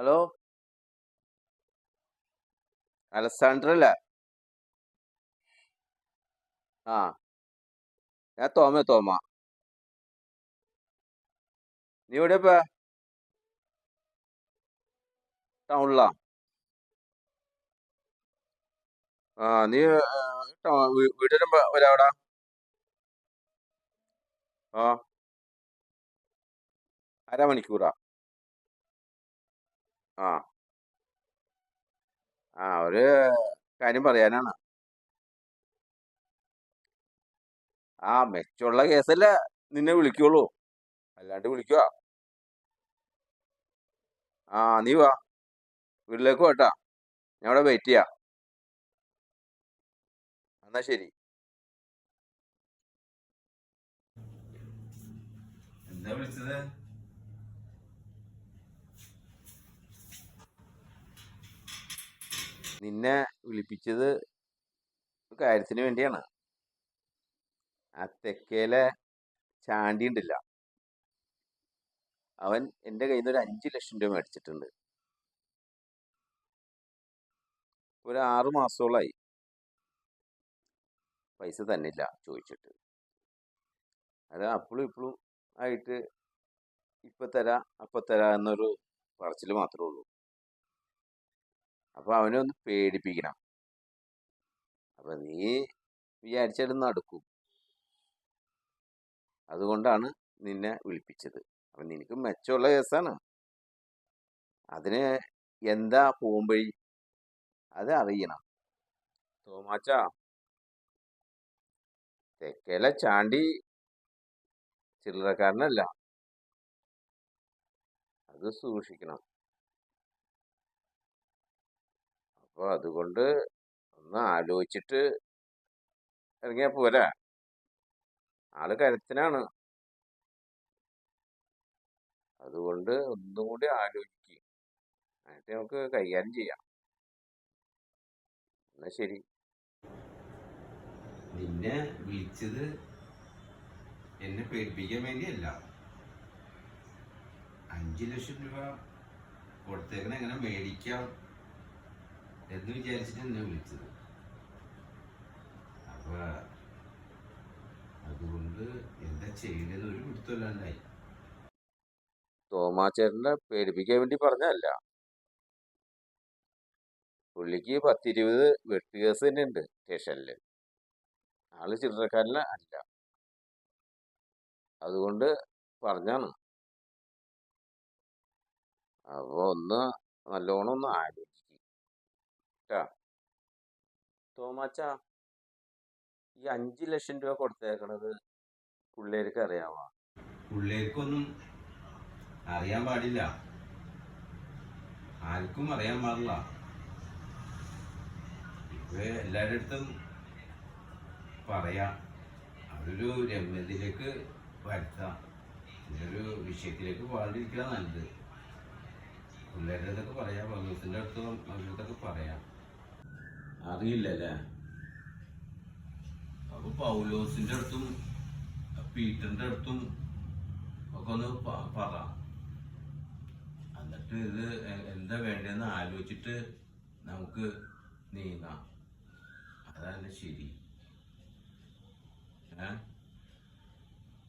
Hello? Alexander അല്ലേ ആ. ഞാൻ തോമ തോമ. നീ എവിടെ ഇപ്പ? ടൗണിലാ? ആ നീ വീട്ടിലും വരാവിടാ ആ. അരമണിക്കൂറാ. ആ. ആ ഒരു കാര്യം പറയാനാണ്. ആ മെച്ചമുള്ള കേസല്ലേ നിന്നെ വിളിക്കുള്ളൂ. അല്ലാണ്ട് വിളിക്കുക ആ നീ വാ. വീട്ടിലേക്ക് പോട്ടാ ഞാൻ ഇവിടെ വെയിറ്റ് ചെയ്യാം. എന്നാ ശരി. എന്താ വിളിച്ചത്? നിന്നെ വിളിപ്പിച്ചത് കാര്യത്തിന് വേണ്ടിയാണ്. ആ തെക്കേലെ ചാണ്ടി ഉണ്ടില്ല. അവൻ എന്റെ കയ്യിൽ നിന്ന് ഒരു അഞ്ച് ലക്ഷം രൂപ മേടിച്ചിട്ടുണ്ട്. ഒരു ആറ് മാസത്തോളായി. പൈസ തന്നില്ല ചോദിച്ചിട്ട്. അത് അപ്പോഴും ഇപ്പോഴും ആയിട്ട് ഇപ്പൊ തരാ അപ്പൊ തരാ എന്നൊരു പറച്ചിൽ മാത്രമേ ഉള്ളൂ. അപ്പൊ അവനെ ഒന്ന് പേടിപ്പിക്കണം. അപ്പൊ നീ വിചാരിച്ചാലും നടക്കും. അതുകൊണ്ടാണ് നിന്നെ വിളിപ്പിച്ചത്. അപ്പൊ നിനക്ക് മെച്ചമുള്ള കേസാണ്. അതിന് എന്താ പോകുമ്പഴി? അത് അറിയണം. തോമാച്ച. തെക്കേല ചാണ്ടി ചില്ലറക്കാരനല്ല. അത് സൂക്ഷിക്കണം. അപ്പോൾ അതുകൊണ്ട് ഒന്ന് ആലോചിച്ചിട്ട് ഇറങ്ങിയാൽ പോരാ. ആൾ കരുത്തിനാണ് അതുകൊണ്ട് ഒന്നും കൂടി ആലോചിക്കുക എന്നിട്ട് നമുക്ക് കൈകാര്യം ചെയ്യാം. എന്നാ ശരി. നിന്നെ വിളിച്ചത് എന്നെ പേടിപ്പിക്കാൻ വേണ്ടിയല്ല. അഞ്ചു ലക്ഷം രൂപ കൊടുത്തേക്കണ എങ്ങനെ മേടിക്കാം? എന്ന് വിചാരിച്ചിട്ട് എന്നെ വിളിച്ചത്. അപ്പൊ അതുകൊണ്ട് എന്താ ചെയ്യേണ്ടത് ഒരു പിടുത്തമില്ലാണ്ടായി. തോമാച്ചേട്ടനെ പേടിപ്പിക്കാൻ വേണ്ടി പറഞ്ഞല്ല പുള്ളിക്ക് പത്തിരുപത് വെട്ടുകേസ് തന്നെ ഉണ്ട് സ്റ്റേഷനിൽ ആൾ ചില്ലറക്കാരന അല്ല. അതുകൊണ്ട് പറഞ്ഞാണ് അപ്പൊ ഒന്ന് നല്ലോണം ഒന്ന് ആലോചിക്കും കേട്ടാ തോമാച്ച ഈ അഞ്ച് ലക്ഷം രൂപ കൊടുത്തേക്കണത് പിള്ളേർക്ക് അറിയാമോ പിള്ളേർക്കൊന്നും അറിയാൻ പാടില്ല. ആർക്കും അറിയാൻ പാടില്ല. ഇപ്പൊ എല്ലാവരുടെ അടുത്തും പറയാം. അതൊരു രമ്യതയിലേക്ക് വരുത്താം. ഒരു വിഷയത്തിലേക്ക് പാടിയിരിക്കുക നല്ലത്. പിള്ളേരുടെ അടുത്തൊക്കെ പറയാം പൗലോസിന്റെ അടുത്തും അവരുടെ അടുത്തൊക്കെ പറയാം. അറിയില്ലല്ലേ? അപ്പൊ പൗലോസിന്റെ അടുത്തും പീറ്ററിന്റെ അടുത്തും ഒക്കെ ഒന്ന് പറ. എന്നിട്ട് ഇത് എന്താ വേണ്ടതെന്ന് ആലോചിച്ചിട്ട് നമുക്ക് നീങ്ങാം. അതാണ് ശരി. ഏ?